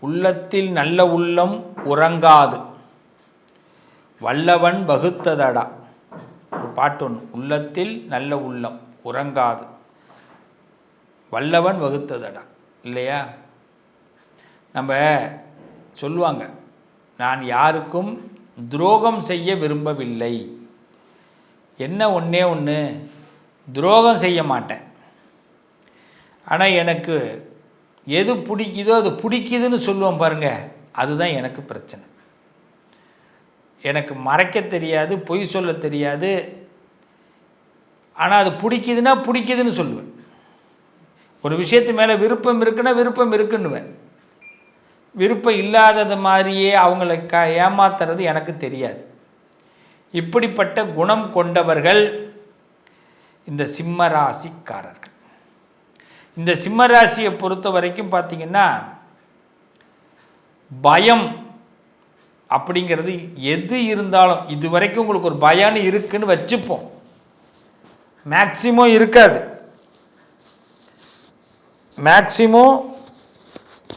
உள்ளத்தில் நல்ல உள்ளம் உறங்காது. வல்லவன் வகுத்ததடா. ஒரு பாட்டு ஒன்று உள்ளத்தில் நல்ல உள்ளம் உறங்காது. வல்லவன் வகுத்ததடா. இல்லையா? நம்ம சொல்லுவாங்க நான் யாருக்கும் துரோகம் செய்ய விரும்பவில்லை. என்ன ஒன்றே ஒன்று துரோகம் செய்ய மாட்டேன். ஆனால் எனக்கு எது பிடிக்குதோ அது பிடிக்குதுன்னு சொல்லுவோம் பாருங்கள் அதுதான் எனக்கு பிரச்சனை. எனக்கு மறைக்க தெரியாது பொய் சொல்ல தெரியாது. ஆனால் அது பிடிக்குதுன்னா பிடிக்குதுன்னு சொல்லுவேன். ஒரு விஷயத்து மேலே விருப்பம் இருக்குன்னா விருப்பம் இருக்குன்னுவேன். விருப்பம் இல்லாதது மாதிரியே அவங்கள க ஏமாத்துறது எனக்கு தெரியாது. இப்படிப்பட்ட குணம் கொண்டவர்கள் இந்த சிம்மராசிக்காரர் இந்த சிம்ம ராசியை பொறுத்த வரைக்கும் பார்த்தீங்கன்னா பயம் அப்படிங்கிறது எது இருந்தாலும் இது வரைக்கும் உங்களுக்கு ஒரு பயம்னு இருக்குன்னு வச்சுப்போம். மேக்சிமம் இருக்காது. மேக்சிமம்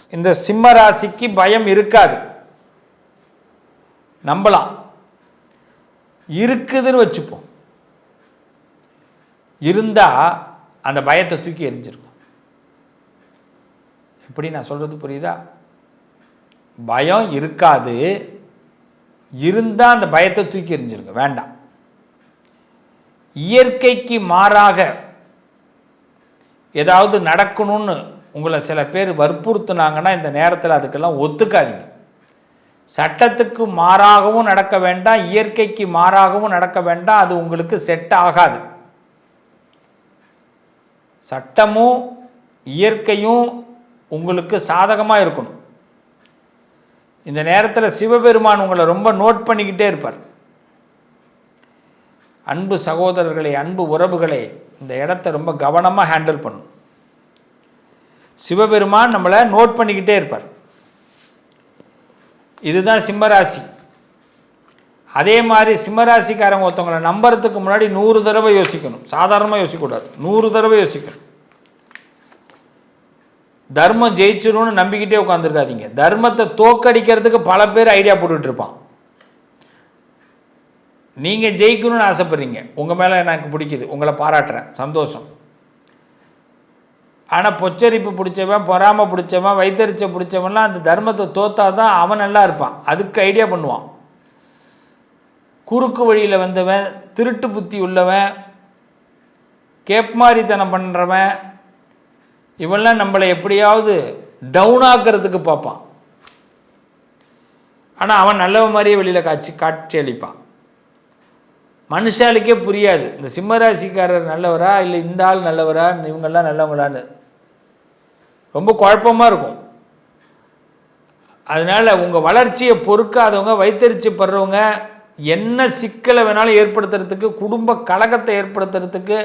இந்த சிம்ம ராசிக்கு பயம் இருக்காது. நம்பலாம். இருக்குதுன்னு வச்சுப்போம். இருந்தால் அந்த பயத்தை தூக்கி எரிஞ்சிருக்கும் எப்படி நான் சொல்கிறது புரியுதா? பயம் இருக்காது. இருந்தால் அந்த பயத்தை தூக்கி எறிஞ்சிருங்க. வேண்டாம். இயற்கைக்கு மாறாக ஏதாவது நடக்கணும்னு உங்களை சில பேர் வற்புறுத்துனாங்கன்னா இந்த நேரத்தில் அதுக்கெல்லாம் ஒத்துக்காதீங்க. சட்டத்துக்கு மாறாகவும் நடக்க வேண்டாம் இயற்கைக்கு மாறாகவும் நடக்க வேண்டாம் அது உங்களுக்கு செட் ஆகாது. சட்டமும் இயற்கையும் உங்களுக்கு சாதகமாக இருக்கணும். இந்த நேரத்தில் சிவபெருமான் உங்களை ரொம்ப நோட் பண்ணிக்கிட்டே இருப்பார். அன்பு சகோதரர்களே அன்பு உறவுகளே இந்த இடத்த ரொம்ப கவனமாக ஹேண்டில் பண்ணும் சிவபெருமான் நம்மளை நோட் பண்ணிக்கிட்டே இருப்பார். இதுதான் சிம்மராசி. அதே மாதிரி சிம்மராசிக்காரங்க ஒருத்தவங்களை நம்புறதுக்கு முன்னாடி நூறு தடவை யோசிக்கணும். சாதாரணமாக யோசிக்கக்கூடாது. நூறு தடவை யோசிக்கணும். தர்மம் ஜெயிச்சிரும்னு நம்பிக்கிட்டே உட்காந்துருக்காதீங்க தர்மத்தை தோக்கடிக்கிறதுக்கு பல பேர் ஐடியா போட்டுட்டு இருப்பான் நீங்கள் ஜெயிக்கணும்னு ஆசைப்படுறீங்க. உங்கள் மேலே எனக்கு பிடிக்குது. உங்களை பாராட்டுறேன். சந்தோஷம். ஆனால் பொச்சரிப்பு பிடிச்சவன் பொறாமை பிடிச்சவன் வைத்தறிச்ச பிடிச்சவன்லாம் அந்த தர்மத்தை தோத்தா தான் அவன் நல்லா இருப்பான். அதுக்கு ஐடியா பண்ணுவான். குறுக்கு வழியில் வந்தவன் திருட்டு புத்தி உள்ளவன் கேப்மாரித்தனம் பண்ணுறவன் இவன்லாம் நம்மளை எப்படியாவது டவுன் ஆக்கிறதுக்கு பார்ப்பான். ஆனால் அவன் நல்லவன் மாதிரியே வெளியில் காட்சி காட்சி அளிப்பான். மனுஷாளுக்கே புரியாது. இந்த சிம்மராசிக்காரர் நல்லவரா இல்லை இந்த ஆள் நல்லவரா இவங்கெல்லாம் நல்லவங்களான்னு. ரொம்ப குழப்பமாக இருக்கும். அதனால் உங்கள் வளர்ச்சியை பொறுக்காதவங்க வைத்தறிச்சு படுறவங்க என்ன சிக்கலை வேணாலும் ஏற்படுத்துறதுக்கு குடும்ப கலகத்தை ஏற்படுத்துறதுக்கு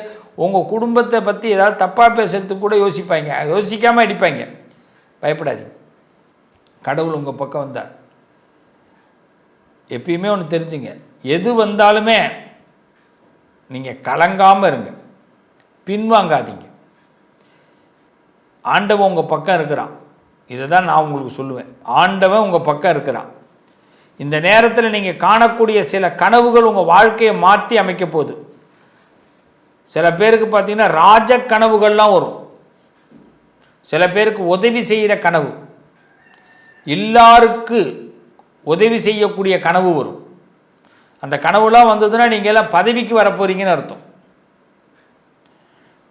உங்கள் குடும்பத்தை பற்றி ஏதாவது தப்பாக பேசுறதுக்கு கூட யோசிப்பாங்க. யோசிக்காமல் அடிப்பாங்க. பயப்படாதீங்க. கடவுள் உங்கள் பக்கம் வந்தார். எப்பயுமே ஒன்று தெரிஞ்சுங்க. எது வந்தாலுமே நீங்கள் கலங்காமல் இருங்க. பின்வாங்காதீங்க. ஆண்டவன் உங்கள் பக்கம் இருக்கிறான். இதை தான் நான் உங்களுக்கு சொல்லுவேன். ஆண்டவன் உங்கள் பக்கம் இருக்கிறான். இந்த நேரத்தில் நீங்கள் காணக்கூடிய சில கனவுகள் உங்கள் வாழ்க்கையை மாற்றி அமைக்க போகுது. சில பேருக்கு பார்த்தீங்கன்னா ராஜ கனவுகள்லாம் வரும். சில பேருக்கு உதவி செய்கிற கனவு. எல்லாருக்கு உதவி செய்யக்கூடிய கனவு வரும். அந்த கனவுலாம் வந்ததுன்னா நீங்கள் எல்லாம் பதவிக்கு வர அர்த்தம்.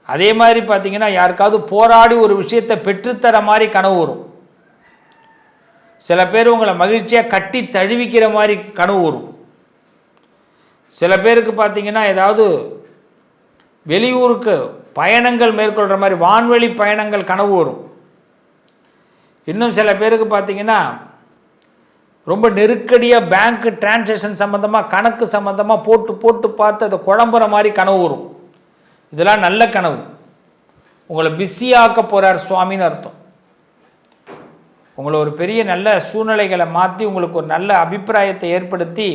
அதே மாதிரி பார்த்தீங்கன்னா யாருக்காவது போராடி ஒரு விஷயத்தை பெற்றுத்தர மாதிரி கனவு வரும். சில பேர் உங்களை மகிழ்ச்சியாக கட்டி தழுவிக்கிற மாதிரி கனவு வரும். சில பேருக்கு பார்த்தீங்கன்னா ஏதாவது வெளியூருக்கு பயணங்கள் மேற்கொள்கிற மாதிரி வான்வெளி பயணங்கள் கனவு வரும். இன்னும் சில பேருக்கு பார்த்தீங்கன்னா ரொம்ப நெருக்கடியாக பேங்க் டிரான்சாக்ஷன் சம்மந்தமாக கணக்கு சம்மந்தமாக போட்டு போட்டு பார்த்து அதை குழம்புற மாதிரி கனவு வரும். இதெல்லாம் நல்ல கனவு. உங்களை பிஸியாக்க போகிறார் சுவாமின்னு அர்த்தம். உங்களை ஒரு பெரிய நல்ல சூழ்நிலைகளை மாற்றி உங்களுக்கு ஒரு நல்ல அபிப்பிராயத்தை ஏற்படுத்தி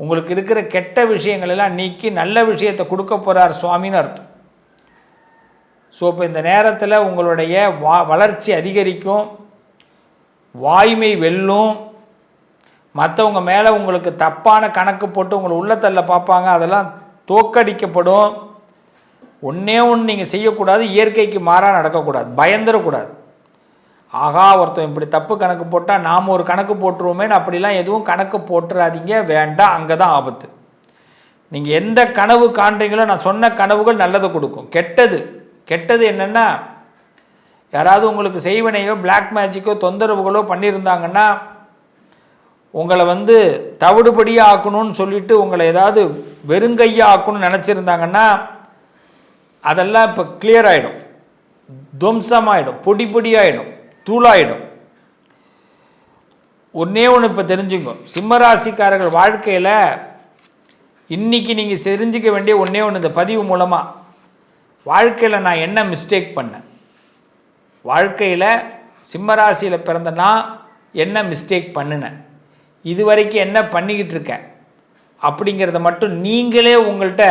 உங்களுக்கு இருக்கிற கெட்ட விஷயங்கள் எல்லாம் நீக்கி நல்ல விஷயத்தை கொடுக்க போகிறார் சுவாமின்னு அர்த்தம். ஸோ இப்போ இந்த நேரத்தில் உங்களுடைய வா வளர்ச்சி அதிகரிக்கும் வாய்மை வெல்லும் மற்றவங்க மேலே உங்களுக்கு தப்பான கணக்கு போட்டு உங்களை உள்ளத்தள்ள பார்ப்பாங்க அதெல்லாம் தோக்கடிக்கப்படும். ஒன்றே ஒன்று நீங்கள் செய்யக்கூடாது இயற்கைக்கு மாறாக நடக்கக்கூடாது பயந்துடக்கூடாது ஆகா ஒருத்தன் இப்படி தப்பு கணக்கு போட்டால் நாம் ஒரு கணக்கு போட்டுருவோமேனு அப்படிலாம் எதுவும் கணக்கு போட்டுறாதீங்க வேண்டாம் அங்கே தான் ஆபத்து. நீங்கள் எந்த கனவு காண்றீங்களோ நான் சொன்ன கனவுகள் நல்லதை கொடுக்கும். கெட்டது. கெட்டது என்னென்னா யாராவது உங்களுக்கு செய்வனையோ பிளாக் மேஜிக்கோ தொந்தரவுகளோ பண்ணியிருந்தாங்கன்னா உங்களை வந்து தவிடுபடியாக ஆக்கணும்னு சொல்லிட்டு உங்களை ஏதாவது வெறுங்கையாக ஆக்கணும்னு நினச்சிருந்தாங்கன்னா அதெல்லாம் இப்போ கிளியர் ஆகிடும் துவம்சமாயிடும். பொடி பொடியாயிடும். தூளாயிடும். ஒன்றே ஒன்று இப்போ தெரிஞ்சுங்க. சிம்மராசிக்காரர்கள் வாழ்க்கையில் இன்றைக்கி நீங்கள் தெரிஞ்சிக்க வேண்டிய ஒன்றே ஒன்று இந்த பதிவு மூலமாக வாழ்க்கையில் நான் என்ன மிஸ்டேக் பண்ணேன்? வாழ்க்கையில் சிம்மராசியில் பிறந்த நான் என்ன மிஸ்டேக் பண்ணினேன்? இது வரைக்கும் என்ன பண்ணிக்கிட்டு இருக்கேன்? அப்படிங்கிறத மட்டும் நீங்களே உங்கள்கிட்ட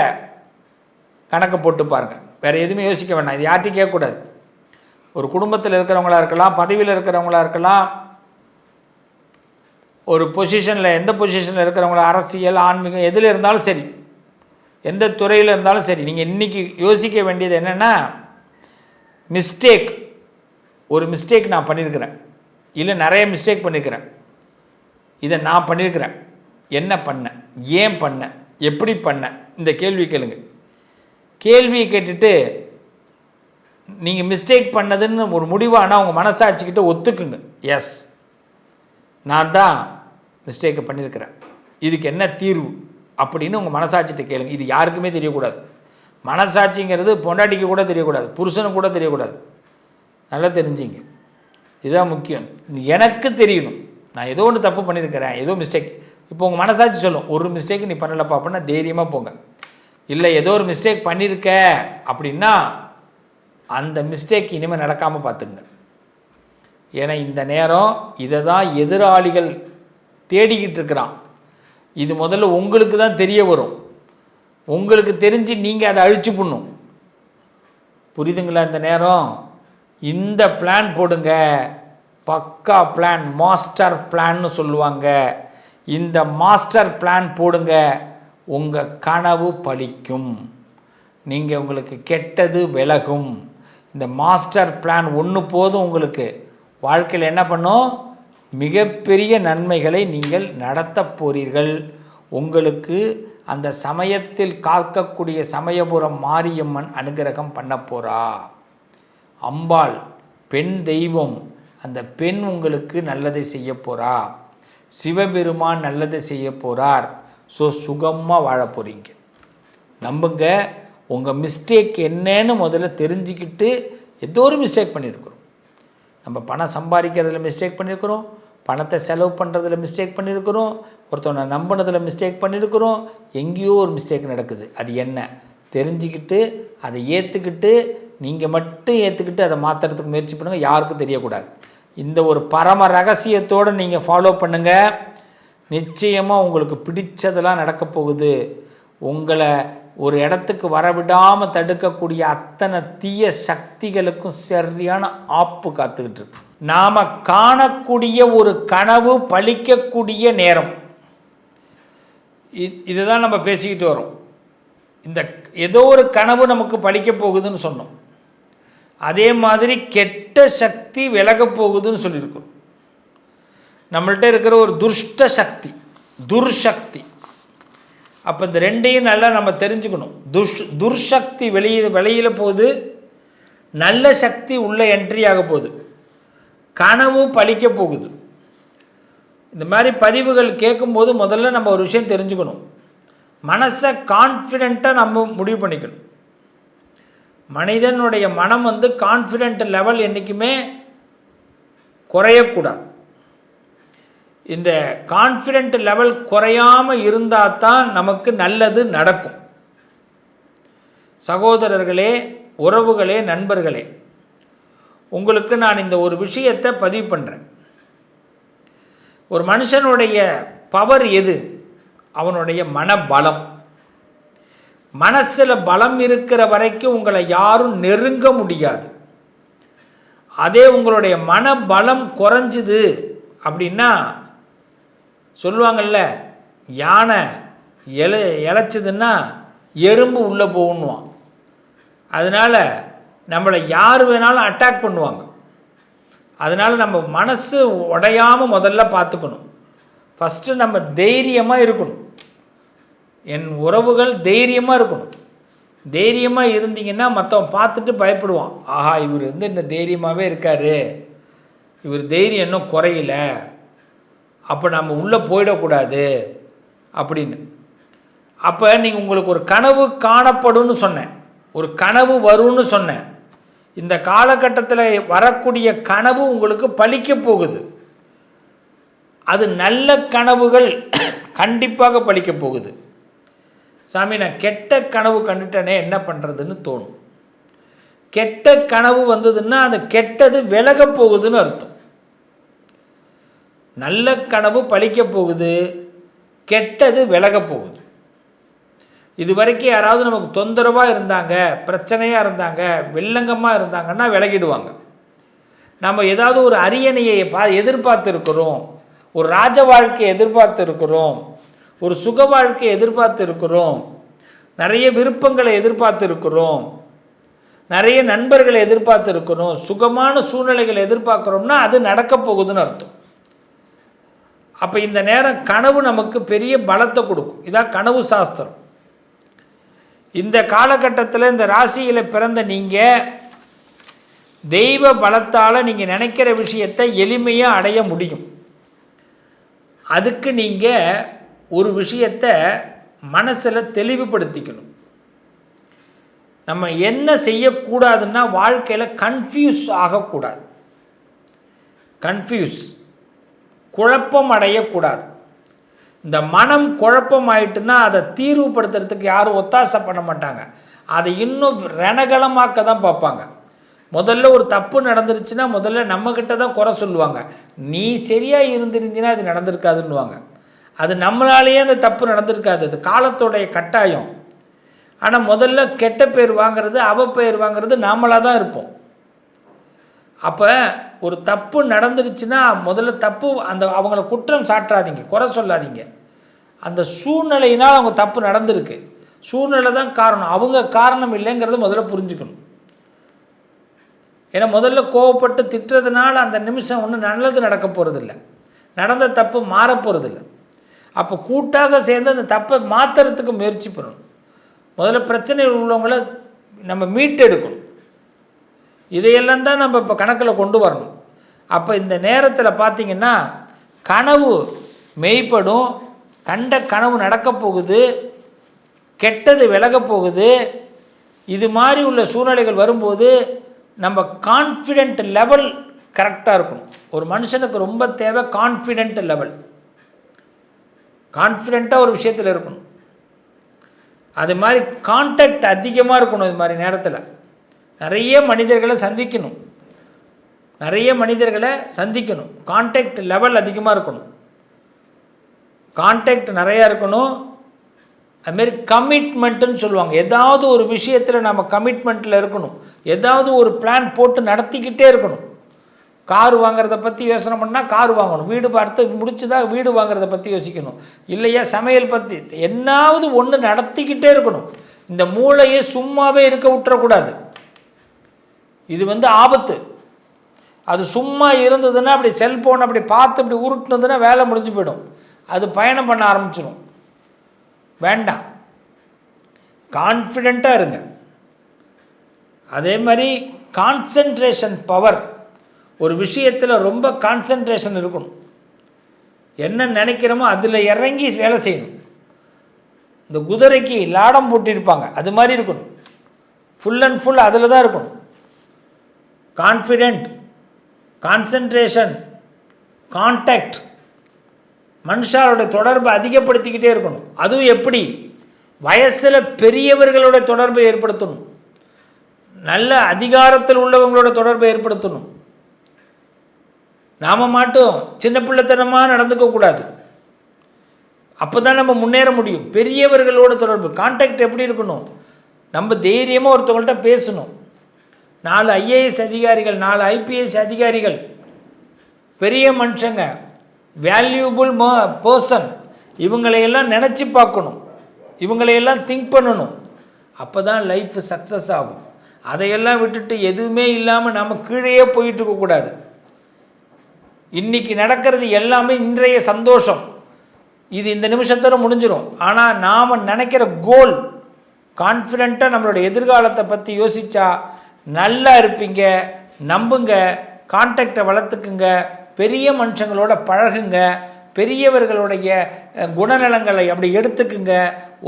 கணக்கு போட்டு பாருங்கள் வேறு எதுவுமே யோசிக்க வேண்டாம். இது யார்ட்டையும் கேட்கக்கூடாது. ஒரு குடும்பத்தில் இருக்கிறவங்களா இருக்கலாம் பதவியில் இருக்கிறவங்களா இருக்கலாம் ஒரு பொசிஷனில் எந்த பொசிஷனில் இருக்கிறவங்கள அரசியல் ஆன்மீகம் எதில் இருந்தாலும் சரி எந்த துறையில் இருந்தாலும் சரி நீங்கள் இன்றைக்கி யோசிக்க வேண்டியது என்னென்னா மிஸ்டேக் ஒரு மிஸ்டேக் நான் பண்ணியிருக்கிறேன் இல்லை நிறைய மிஸ்டேக் பண்ணியிருக்கிறேன் இதை நான் பண்ணியிருக்கிறேன் என்ன பண்ணேன்? ஏன் பண்ணேன்? எப்படி பண்ணேன்? இந்த கேள்வி கேளுங்க. கேள்வியை கேட்டுட்டு நீங்கள் மிஸ்டேக் பண்ணதுன்னு ஒரு முடிவானால் உங்கள் மனசாட்சிக்கிட்ட ஒத்துக்குங்க. எஸ் நான் தான் மிஸ்டேக்கை பண்ணியிருக்கிறேன் இதுக்கு என்ன தீர்வு அப்படின்னு உங்கள் மனசாட்சிகிட்ட கேளுங்க. இது யாருக்குமே தெரியக்கூடாது. மனசாட்சிங்கிறது பொண்டாட்டிக்கு கூட தெரியக்கூடாது. புருஷனுக்கு கூட தெரியக்கூடாது. நல்லா தெரிஞ்சிங்க. இதுதான் முக்கியம். எனக்கு தெரியணும். நான் ஏதோ ஒன்று தப்பு பண்ணியிருக்கிறேன் ஏதோ மிஸ்டேக் இப்போ உங்கள் மனசாட்சி சொல்லும். ஒரு மிஸ்டேக் நீ பண்ணலப்பா அப்படின்னா தைரியமாக போங்க. இல்லை ஏதோ ஒரு மிஸ்டேக் பண்ணியிருக்க அப்படின்னா அந்த மிஸ்டேக் இனிமேல் நடக்காமல் பார்த்துங்க. ஏன்னா இந்த நேரம் இதை தான் எதிராளிகள் தேடிக்கிட்டு இருக்கிறான். இது முதல்ல உங்களுக்கு தான் தெரிய வரும். உங்களுக்கு தெரிஞ்சு நீங்கள் அதை அழிச்சு பண்ணும். புரியுதுங்களா இந்த நேரம்? இந்த பிளான் போடுங்க. பக்கா பிளான் மாஸ்டர் பிளான்னு சொல்லுவாங்க. இந்த மாஸ்டர் பிளான் போடுங்க. உங்கள் கனவு பலிக்கும் நீங்கள் உங்களுக்கு கெட்டது விலகும். இந்த மாஸ்டர் பிளான் ஒன்று போதும் உங்களுக்கு. வாழ்க்கையில் என்ன பண்ணும்? மிகப்பெரிய நன்மைகளை நீங்கள் நடத்த போறீர்கள். உங்களுக்கு அந்த சமயத்தில் காக்கக்கூடிய சமயபுரம் மாரியம்மன் அனுகிரகம் பண்ண போகிறா அம்பாள் பெண் தெய்வம் அந்த பெண் உங்களுக்கு நல்லதை செய்ய போகிறா சிவபெருமான் நல்லதை செய்ய போகிறார் ஸோ சுகமாக வாழ போகிறீங்க நம்புங்க உங்கள் மிஸ்டேக் என்னன்னு முதல்ல தெரிஞ்சுக்கிட்டு ஏதோ ஒரு மிஸ்டேக் பண்ணியிருக்கிறோம் நம்ம பணம் சம்பாதிக்கிறதுல மிஸ்டேக் பண்ணியிருக்கிறோம் பணத்தை செலவு பண்ணுறதுல மிஸ்டேக் பண்ணியிருக்கிறோம் ஒருத்தவனை நம்பினதில் மிஸ்டேக் பண்ணியிருக்கிறோம் எங்கேயோ ஒரு மிஸ்டேக் நடக்குது. அது என்ன? தெரிஞ்சுக்கிட்டு அதை ஏற்றுக்கிட்டு நீங்கள் மட்டும் ஏற்றுக்கிட்டு அதை மாற்றுறதுக்கு முயற்சி பண்ணுங்கள் யாருக்கும் தெரியக்கூடாது. இந்த ஒரு பரம ரகசியத்தோடு நீங்கள் ஃபாலோ பண்ணுங்கள் நிச்சயமாக உங்களுக்கு பிடிச்சதெல்லாம் நடக்க போகுது. உங்களை ஒரு இடத்துக்கு வரவிடாமல் தடுக்கக்கூடிய அத்தனை தீய சக்திகளுக்கும் சரியான ஆப்பு காத்துக்கிட்டு இருக்கு. நாம் காணக்கூடிய ஒரு கனவு பழிக்கக்கூடிய நேரம். இதுதான் நம்ம பேசிக்கிட்டு வரோம். இந்த ஏதோ ஒரு கனவு நமக்கு பழிக்க போகுதுன்னு சொன்னோம். அதே மாதிரி கெட்ட சக்தி விலக போகுதுன்னு சொல்லியிருக்கோம். நம்மள்கிட்ட இருக்கிற ஒரு துஷ்ட சக்தி துர்சக்தி. அப்போ இந்த ரெண்டையும் நல்லா நம்ம தெரிஞ்சுக்கணும். துஷ் துர்சக்தி வெளியே வெளியில் போகுது. நல்ல சக்தி உள்ள என்ட்ரி ஆக போகுது. கனவு பழிக்க போகுது. இந்த மாதிரி பதிவுகள் கேட்கும்போது முதல்ல நம்ம ஒரு விஷயம் தெரிஞ்சுக்கணும். மனசை கான்ஃபிடெண்ட்டாக நம்ம முடிவு பண்ணிக்கணும். மனிதனுடைய மனம் வந்து கான்ஃபிடென்ட் லெவல் என்றைக்குமே குறையக்கூடாது. இந்த கான்ஃபிடென்ட் லெவல் குறையாமல் இருந்தால் தான் நமக்கு நல்லது நடக்கும். சகோதரர்களே உறவுகளே நண்பர்களே உங்களுக்கு நான் இந்த ஒரு விஷயத்தை பதிவு பண்ணுறேன் ஒரு மனுஷனுடைய பவர் எது? அவனுடைய மனபலம். மனசில் பலம் இருக்கிற வரைக்கும் உங்களை யாரும் நெருங்க முடியாது. அதே உங்களுடைய மனபலம் குறைஞ்சுது அப்படின்னா சொல்லுவாங்கள்ல யானை எலை இழைச்சதுன்னா எறும்பு உள்ளே போகணுவான் அதனால் நம்மளை யார் வேணாலும் அட்டாக் பண்ணுவாங்க. அதனால் நம்ம மனசு உடையாமல் முதல்ல பார்த்துக்கணும். ஃபஸ்ட்டு நம்ம தைரியமாக இருக்கணும். என் உறவுகள் தைரியமாக இருக்கணும். தைரியமாக இருந்தீங்கன்னா மற்றவன் பார்த்துட்டு பயப்படுவான். ஆஹா இவர் வந்து இந்த தைரியமாகவே இருக்கார். இவர் தைரியம் இன்னும் குறையில. அப்போ நம்ம உள்ளே போயிடக்கூடாது அப்படின்னு. அப்போ நீங்கள் உங்களுக்கு ஒரு கனவு காணப்படும்னு சொன்னேன். ஒரு கனவு வரும்னு சொன்னேன். இந்த காலகட்டத்தில் வரக்கூடிய கனவு உங்களுக்கு பலிக்க போகுது. அது நல்ல கனவுகள் கண்டிப்பாக பலிக்க போகுது. சாமி நான் கெட்ட கனவு கண்டுட்டேனே என்ன பண்ணுறதுன்னு தோணும். கெட்ட கனவு வந்ததுன்னா அந்த கெட்டது விலக போகுதுன்னு அர்த்தம். நல்ல கனவு பழிக்க போகுது கெட்டது விலக போகுது. இது வரைக்கும் யாராவது நமக்கு தொந்தரவாக இருந்தாங்க பிரச்சனையாக இருந்தாங்க வெள்ளங்கமாக இருந்தாங்கன்னா விலகிடுவாங்க. நம்ம ஏதாவது ஒரு அரியணையை பா எதிர்பார்த்து இருக்கிறோம் ஒரு ராஜ வாழ்க்கையை எதிர்பார்த்து இருக்கிறோம் ஒரு சுக வாழ்க்கையை எதிர்பார்த்து இருக்கிறோம் நிறைய விருப்பங்களை எதிர்பார்த்து இருக்கிறோம் நிறைய நண்பர்களை எதிர்பார்த்து இருக்கிறோம் சுகமான சூழ்நிலைகளை எதிர்பார்க்குறோம்னா அது நடக்க போகுதுன்னு அர்த்தம். அப்போ இந்த நேரம் கனவு நமக்கு பெரிய பலத்தை கொடுக்கும். இதான் கனவு சாஸ்திரம். இந்த காலகட்டத்தில் இந்த ராசியில் பிறந்த நீங்கள் தெய்வ பலத்தால் நீங்கள் நினைக்கிற விஷயத்தை எளிமையாக அடைய முடியும். அதுக்கு நீங்கள் ஒரு விஷயத்தை மனசில் தெளிவுபடுத்திக்கணும். நம்ம என்ன செய்யக்கூடாதுன்னா வாழ்க்கையில் கன்ஃபியூஸ் ஆகக்கூடாது. கன்ஃபியூஸ் குழப்பம் அடையக்கூடாது இந்த மனம் குழப்பம் ஆயிட்டுன்னா அதை தீர்வுபடுத்துறதுக்கு யாரும் ஒத்தாசை பண்ண மாட்டாங்க. அதை இன்னும் ரணகலமாக்க தான் பார்ப்பாங்க. முதல்ல ஒரு தப்பு நடந்துருச்சுன்னா முதல்ல நம்மக்கிட்ட தான் குறை சொல்லுவாங்க. நீ சரியாக இருந்திருந்தீங்கன்னா அது நடந்திருக்காதுன்னுவாங்க. அது நம்மளாலேயே அந்த தப்பு நடந்திருக்காது. அது காலத்தோடைய கட்டாயம். ஆனால் முதல்ல கெட்ட பேர் வாங்கிறது அவ பேர் வாங்கிறது நாமளாக தான் இருப்போம். அப்போ ஒரு தப்பு நடந்துருச்சுன்னா முதல்ல தப்பு அந்த அவங்கள குற்றம் சாட்டாதீங்க குறை சொல்லாதீங்க. அந்த சூழ்நிலையினால் அவங்க தப்பு நடந்திருக்கு. சூழ்நிலை தான் காரணம். அவங்க காரணம் இல்லைங்கிறத முதல்ல புரிஞ்சுக்கணும். ஏன்னா முதல்ல கோவப்பட்டு திட்டுறதுனால அந்த நிமிஷம் ஒன்றும் நல்லது நடக்க போகிறதில்ல நடந்த தப்பு மாற போகிறதில்ல அப்போ கூட்டாக சேர்ந்து அந்த தப்பை மாற்றுறதுக்கு முயற்சி பண்ணணும். முதல்ல பிரச்சனை உள்ளவங்கள நம்ம மீட்டெடுக்கணும். இதையெல்லாம் தான் நம்ம இப்போ கணக்கில் கொண்டு வரணும். அப்போ இந்த நேரத்தில் பார்த்திங்கன்னா கனவு மெய்ப்படும் கண்ட கனவு நடக்கப் போகுது கெட்டது விலகப் போகுது. இது மாதிரி உள்ள சூழ்நிலைகள் வரும்போது நம்ம கான்ஃபிடென்ட் லெவல் கரெக்டாக இருக்கணும். ஒரு மனுஷனுக்கு ரொம்ப தேவை கான்ஃபிடென்ட் லெவல் கான்ஃபிடெண்ட்டாக ஒரு விஷயத்தில் இருக்கணும். அது மாதிரி கான்டாக்ட் அதிகமாக இருக்கணும் இது மாதிரி நேரத்தில். நிறைய மனிதர்களை சந்திக்கணும். நிறைய மனிதர்களை சந்திக்கணும். கான்டாக்ட் லெவல் அதிகமாக இருக்கணும். கான்டாக்ட் நிறையா இருக்கணும். அதுமாரி கமிட்மெண்ட்டுன்னு சொல்லுவாங்க. ஏதாவது ஒரு விஷயத்தில் நம்ம கமிட்மெண்ட்டில் இருக்கணும். ஏதாவது ஒரு பிளான் போட்டு நடத்திக்கிட்டே இருக்கணும். கார் வாங்குறத பற்றி யோசனை பண்ணால் கார் வாங்கணும். வீடு பார்த்து முடிச்சுதா வீடு வாங்குறத பற்றி யோசிக்கணும். இல்லையா சமையல் பற்றி என்னாவது ஒன்று நடத்திக்கிட்டே இருக்கணும். இந்த மூளையை சும்மாவே இருக்க விட்டுறக்கூடாது. இது வந்து ஆபத்து. அது சும்மா இருந்ததுன்னா அப்படி செல்ஃபோன் அப்படி பார்த்து அப்படி உருட்டுனதுன்னா வேலை முடிஞ்சு போயிடும். அது பயணம் பண்ண ஆரம்பிச்சிடும் வேண்டாம். கான்ஃபிடெண்ட்டாக இருங்க. அதே மாதிரி கான்சன்ட்ரேஷன் பவர் ஒரு விஷயத்தில் ரொம்ப கான்சன்ட்ரேஷன் இருக்கணும். என்ன நினைக்கிறோமோ அதில் இறங்கி வேலை செய்யணும். இந்த குதிரைக்கு லாடம் போட்டிருப்பாங்க. அது மாதிரி இருக்கணும். ஃபுல் அண்ட் ஃபுல் அதில் தான் இருக்கணும். கான்ஃபிடென்ட் கான்சன்ட்ரேஷன் கான்டாக்ட் மனுஷாரோட தொடர்பை அதிகப்படுத்திக்கிட்டே இருக்கணும். அதுவும் எப்படி? வயசில் பெரியவர்களோட தொடர்பை ஏற்படுத்தணும். நல்ல அதிகாரத்தில் உள்ளவங்களோட தொடர்பை ஏற்படுத்தணும். நாம் மட்டும் சின்ன பிள்ளைத்தனமாக நடந்துக்கக்கூடாது அப்போ தான் நம்ம முன்னேற முடியும். பெரியவர்களோட தொடர்பு கான்டாக்ட் எப்படி இருக்கணும்? நம்ம தைரியமாக ஒருத்தவங்கள்ட்ட பேசணும். நாலு ஐஏஎஸ் அதிகாரிகள் நாலு ஐபிஎஸ் அதிகாரிகள். பெரிய மனுஷங்க. வேல்யூபிள் மோ பர்சன் இவங்களையெல்லாம் நினச்சி பார்க்கணும். இவங்களையெல்லாம் திங்க் பண்ணணும். அப்போ தான் லைஃப் சக்ஸஸ் ஆகும். அதையெல்லாம் விட்டுட்டு எதுவுமே இல்லாமல் நம்ம கீழேயே போயிட்டு இருக்கக்கூடாது இன்றைக்கி நடக்கிறது எல்லாமே இன்றைய சந்தோஷம். இது இந்த நிமிஷத்தோட முடிஞ்சிடும் ஆனால் நாம் நினைக்கிற கோல் கான்ஃபிடெண்ட்டாக நம்மளோட எதிர்காலத்தை பற்றி யோசித்தா நல்லா இருப்பீங்க நம்புங்க கான்டாக்டை வளர்த்துக்குங்க பெரிய மனுஷங்களோட பழகுங்க பெரியவர்களுடைய குணநலங்களை அப்படி எடுத்துக்குங்க.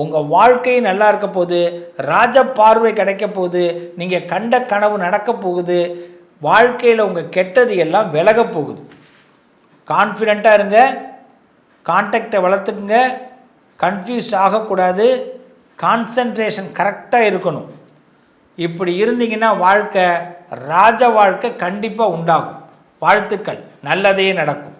உங்கள் வாழ்க்கை நல்லா இருக்க போகுது ராஜ பார்வை கிடைக்க போகுது நீங்கள் கண்ட கனவு நடக்க போகுது வாழ்க்கையில் உங்கள் கெட்டது எல்லாம் விலக போகுது. கான்ஃபிடெண்ட்டாக இருங்க கான்டாக்டை வளர்த்துக்குங்க கன்ஃபியூஸ் ஆகக்கூடாது கான்சன்ட்ரேஷன் கரெக்டாக இருக்கணும். இப்படி இருந்தீங்கன்னா வாழ்க்கை ராஜ வாழ்க்கை கண்டிப்பாக உண்டாகும். வாழ்த்துக்கள். நல்லதே நடக்கும்.